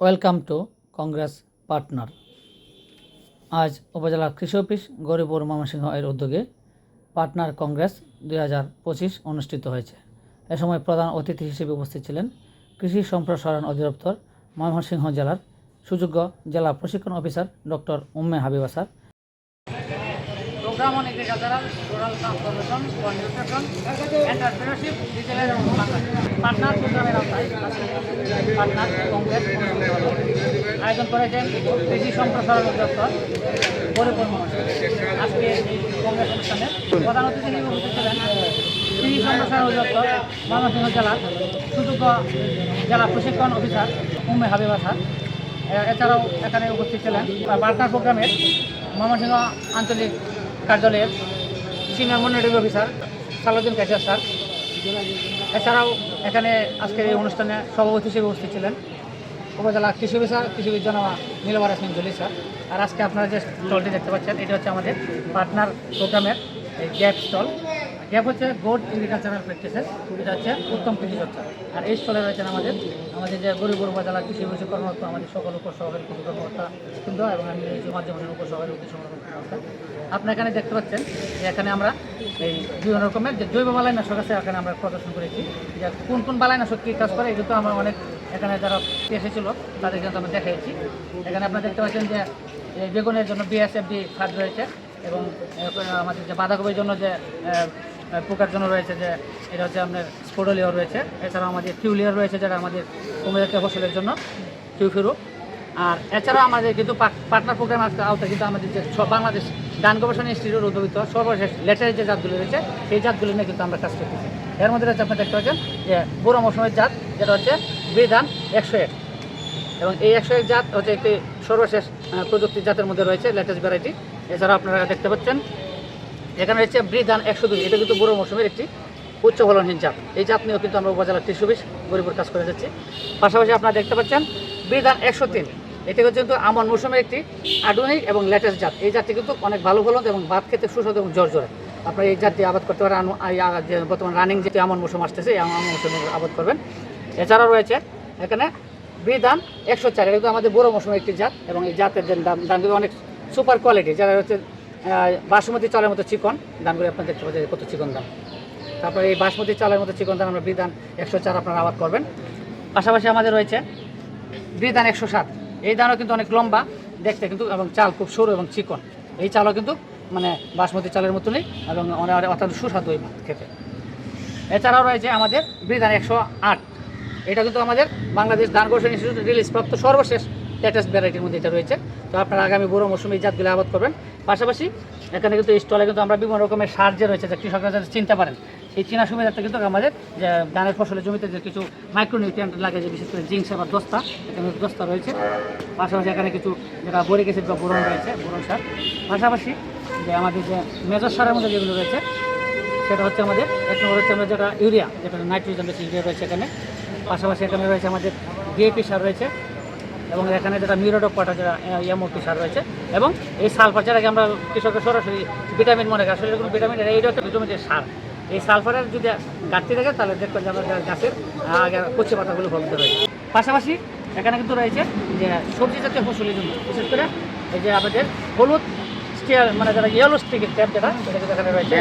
Welcome to Congress partner. আজ উপজেলা কৃষি অফিস গৌরীপুর ময়মনসিংহ এর উদ্যোগে পার্টনার কংগ্রেস দুই হাজার পঁচিশ অনুষ্ঠিত হয়েছে। এ সময় প্রধান অতিথি হিসেবে উপস্থিত ছিলেন কৃষি সম্প্রসারণ অধিদপ্তর ময়মনসিংহ জেলার সুযোগ্য জেলা প্রশিক্ষণ officer doctor Umme Habiba sir partner প্রোগ্রামের কংগ্রেস আয়োজন করেছেন কৃষি সম্প্রসারণ অধিদপ্তর, পরিপূর্ণ আজকে কংগ্রেস অনুষ্ঠানে প্রধান অতিথি হিসেবে উপস্থিত ছিলেন কৃষি সম্প্রসারণ অধিদপ্তর, ময়মনসিংহ জেলার সুযোগ্য জেলা প্রশিক্ষণ অফিসার উম্মে হাবিবা স্যার এছাড়াও এখানে উপস্থিত ছিলেন পার্টনার প্রোগ্রামের ময়মনসিংহ আঞ্চলিক কার্যালয়ের senior monitoring officer, Salauddin Kashia sir. এছাড়াও এখানে আজকের এই অনুষ্ঠানে সভাপতি হিসেবে উপস্থিত ছিলেন উপজেলা কৃষি অফিসার, কৃষি বিজ্ঞান নীলবার আসমিন জলি স্যার। আর আজকে আপনারা যে স্টলটি দেখতে পাচ্ছেন, এটা হচ্ছে আমাদের পার্টনার প্রোগ্রামের গ্যাপ স্টল। গ্যাপ হচ্ছে গোড এগ্রিকালচারাল প্র্যাকটিসেস এটা হচ্ছে উত্তম কৃষি চর্চা। আর এই স্টলে রয়েছেন আমাদের আমাদের যে গরিবুর উপজেলা কৃষি অফিসে কর্মরত আমাদের সকল উপসহকারী কৃষি কর্মকর্তা কিন্তু, এবং আমি জীবনের উপসহকারী সংরক্ষণ কর্মকর্তা। আপনি এখানে দেখতে পাচ্ছেন যে এখানে আমরা এই বিভিন্ন রকমের যে জৈব বালাইনাশক আছে, এখানে আমরা প্রদর্শন করেছি যে কোন কোন বালাইনাশক কী কাজ করে, এগুলো তো আমরা অনেক এখানে যারা এসেছিল, তাদের কিন্তু আমরা দেখিয়েছি এখানে আপনারা দেখতে পাচ্ছেন যে এই বেগুনের জন্য বিএসএফডি খাদ রয়েছে, এবং আমাদের যে বাঁধাকপির জন্য যে পোকার জন্য রয়েছে যে এটা হচ্ছে আপনার স্পোডোলিও রয়েছে। এছাড়াও আমাদের টিউলিয়ার রয়েছে যেটা আমাদের কুমিরাকে ফসলের জন্য টিউফিরু আর এছাড়াও আমাদের কিন্তু পার্টনার প্রোগ্রাম আওতায় কিন্তু আমাদের যে বাংলাদেশ গান গবেষণা ইনস্টিটিউট উদ্যোগিত সর্বশেষ লেটারের যে জাতগুলো রয়েছে সেই জাতগুলো নিয়ে কিন্তু আমরা কাজ করতেছি। এর মধ্যে রয়েছে আপনি দেখতে পাচ্ছেন যে বুড়ো মৌসুমের জাত যেটা হচ্ছে বিধান একশো এক। এবং এই একশো এক জাত হচ্ছে একটি সর্বশেষ আহ, প্রযুক্তির জাতের মধ্যে রয়েছে লেটেস্ট ভ্যারাইটি। এছাড়া আপনারা দেখতে পাচ্ছেন এখানে হচ্ছে রয়েছে ব্রিধান একশো দুই। এটা কিন্তু বুড়ো মৌসুমের একটি উচ্চ ফলনহীন জাত। এই জাত নিয়েও কিন্তু আমরা উপজেলা কৃষি অফিস গরিবুর কাজ করে যাচ্ছি। পাশাপাশি আপনারা দেখতে পাচ্ছেন ব্রিধান একশো তিন। এটি হচ্ছে কিন্তু আমন মৌসুমের একটি আধুনিক এবং লেটেস্ট জাত। এই জাতটি কিন্তু অনেক ভালো ফলন এবং ভাত খেতে সুস্বাদু এবং জোর জোরে আপনারা এই জাতটি আবাদ করতে পারেন। বর্তমান রানিং যেটি আমন মৌসুম আসতেছে, এই আমন মৌসুমে আবাদ করবেন। এছাড়াও রয়েছে এখানে বিধান একশো চার। এটা কিন্তু আমাদের বড় মৌসুমের একটি জাত এবং এই জাতের দাম দাম কিন্তু অনেক সুপার কোয়ালিটি যারা হচ্ছে বাসমতি চালের মতো চিকন দামগুলো আপনার দেখতে পাচ্ছেন কত চিকন দাম। তারপরে এই বাসমতি চালের মতো চিকন দাম আমরা বিধান একশো চার আপনারা আবাদ করবেন। পাশাপাশি আমাদের রয়েছে বিধান একশো সাত। এই ধানও কিন্তু অনেক লম্বা, দেখতে কিন্তু এবং চাল খুব সরু এবং চিকন। এই চালও কিন্তু মানে বাসমতি চালের মতনই এবং অনেক অত্যন্ত সুস্বাদু এই খেতে। এছাড়াও রয়েছে আমাদের বিধান একশো আট। এটা কিন্তু আমাদের বাংলাদেশ ধান গবেষণা ইনস্টিটিউট রিলিজ প্রাপ্ত সর্বশেষ লেটেস্ট ভ্যারাইটির মধ্যে এটা রয়েছে। তো আপনারা আগামী বুড়ো মৌসুমে এই জাতগুলো আবাদ করবেন। পাশাপাশি এখানে কিন্তু স্টলে কিন্তু আমরা বিভিন্ন রকমের সার যে রয়েছে, যে কৃষকরা যাতে চিনতে পারেন এই চীনা সুবিধাতে কিন্তু আমাদের যে ধানের ফসলের জমিতে যে কিছু মাইক্রোনিউট্রিয়েন্ট লাগে, যে বিশেষ করে জিঙ্কস বা দস্তা, এখানে দস্তা রয়েছে। পাশাপাশি এখানে কিছু যেটা বরিক অ্যাসিড বা বোরন রয়েছে, বোরন সার। পাশাপাশি যে আমাদের যে মেজর সারের মধ্যে যেগুলো রয়েছে, সেটা হচ্ছে আমাদের, এক নম্বর হচ্ছে আমরা যেটা ইউরিয়া, যেটা নাইট্রোজেন বেশি ইউরিয়া রয়েছে এখানে। পাশাপাশি এখানে রয়েছে আমাদের ডিএপি সার রয়েছে। এবং এখানে যেটা মিরোডক পাটা যেটা এমওপি সার রয়েছে এবং এই সালফার যেটাকে আমরা কৃষকের সরাসরি ভিটামিন মনে করি আসলে কোনো ভিটামিন এইটা একটা ভিটামিনের সার। এই সালফারের যদি ঘাটতি থাকে তাহলে দেখবেন যে আমাদের গাছের আগে কচি পাতাগুলো ফলতে রয়েছে পাশাপাশি এখানে কিন্তু রয়েছে যে সবজি জাতীয় ফসলের জন্য বিশেষ করে এই যে আমাদের হলুদ স্টিয়ার মানে যারা ইয়েলো স্টিকের ট্যাপ যেটা সেটা কিন্তু এখানে রয়েছে।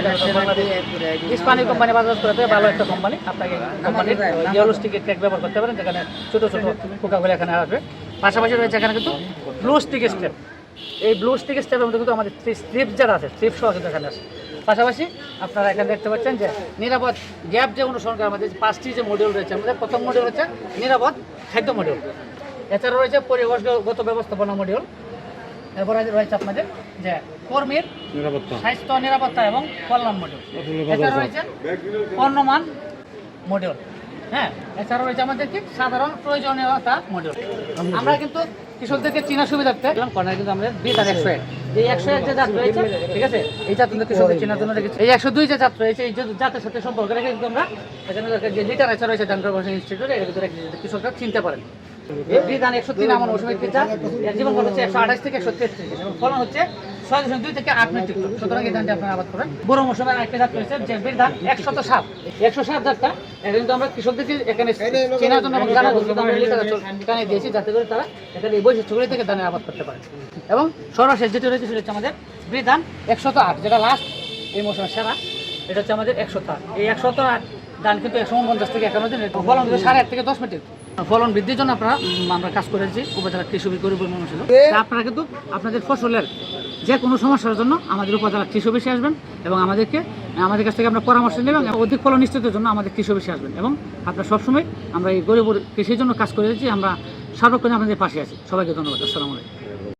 ইস্পানি কোম্পানি বাজার করে ভালো একটা কোম্পানি আপনাকে কোম্পানির ইয়েলো স্টিকের ট্যাগ ব্যবহার করতে পারেন যেখানে ছোটো ছোটো পোকাগুলো এখানে আসবে। পাশাপাশি রয়েছে এখানে কিন্তু ব্লু স্টিক স্টেপ এই ব্লু স্টিক স্টেপের মধ্যে কিন্তু আমাদের স্ট্রিপ যারা আছে স্ট্রিপ সহ কিন্তু এখানে আছে। পাশাপাশি আপনারা এখানে দেখতে পাচ্ছেন যে নিরাপদ গ্যাপ যে অনুসরণ করে আমাদের পাঁচটি যে মডিউল রয়েছে আমাদের প্রথম মডিউল হচ্ছে নিরাপদ খাদ্য মডিউল এছাড়া রয়েছে পরিবেশগত ব্যবস্থাপনা মডিউল এরপরে রয়েছে আপনাদের যে কর্মীর স্বাস্থ্য নিরাপত্তা এবং কল্যাণ মডিউল এছাড়া রয়েছে পণ্যমান মডিউল হ্যাঁ এছাড়া রয়েছে আমাদের কি সাধারণ প্রয়োজনীয়তা মডিউল আমরা কিন্তু কৃষকদেরকে চেনা সুবিধার্থে কর্নার কিন্তু আমাদের দুই হাজার একশো এক। এই একশো এক যে জাত রয়েছে ঠিক আছে? এই জাত কিন্তু কৃষকদের চেনার জন্য রেখেছি। এই একশো দুই যে জাত রয়েছে এই যে জাতের সাথে সম্পর্ক রেখে কিন্তু আমরা এখানে যে লিটারেচার রয়েছে ইনস্টিটিউটে এর ভিতরে কৃষকরা চিনতে পারেন। বিধান একশো তিন আমার মৌসুমী জীবন হচ্ছে একশো আঠাশ থেকে একশো তেত্রিশ। ফলন হচ্ছে ছয় দুই থেকে আট মেট্রিক টন সুতরাং এই ধানটি আপনারা আবাদ করেন। বড় মৌসুমের আরেকটি ধাপ রয়েছে যে ধান একশত সাত একশো সাত ধাপটা এটা কিন্তু আমরা কৃষকদেরকে এখানে চেনার জন্য এবং জানার জন্য এখানে দিয়েছি যাতে করে তারা এখানে এই বৈশিষ্ট্যগুলি থেকে ধানের আবাদ করতে পারে। এবং সর্বশেষ যেটি রয়েছে সেটা হচ্ছে আমাদের বীর ধান একশত আট যেটা লাস্ট এই মৌসুমের সেরা এটা হচ্ছে আমাদের একশত আট। এই একশত আট ধান কিন্তু একশো পঞ্চাশ থেকে একান্ন দিন ফলন কিন্তু সাড়ে আট থেকে দশ মিনিট ফলন বৃদ্ধির জন্য আপনারা আমরা কাজ করেছি উপজেলা কৃষি মনে ছিল আপনারা কিন্তু আপনাদের ফসলের যে কোনো সমস্যার জন্য আমাদের উপজেলা কৃষি অফিসে আসবেন এবং আমাদেরকে আমাদের কাছ থেকে আমরা পরামর্শ নেবেন অধিক ফলন নিশ্চিতের জন্য আমাদের কৃষি অফিসে আসবেন। এবং আপনারা সবসময় আমরা এই গরিব কৃষির জন্য কাজ করে যাচ্ছি আমরা সার্বক্ষণে আপনাদের পাশে আছি। সবাইকে ধন্যবাদ। আসসালামু আলাইকুম।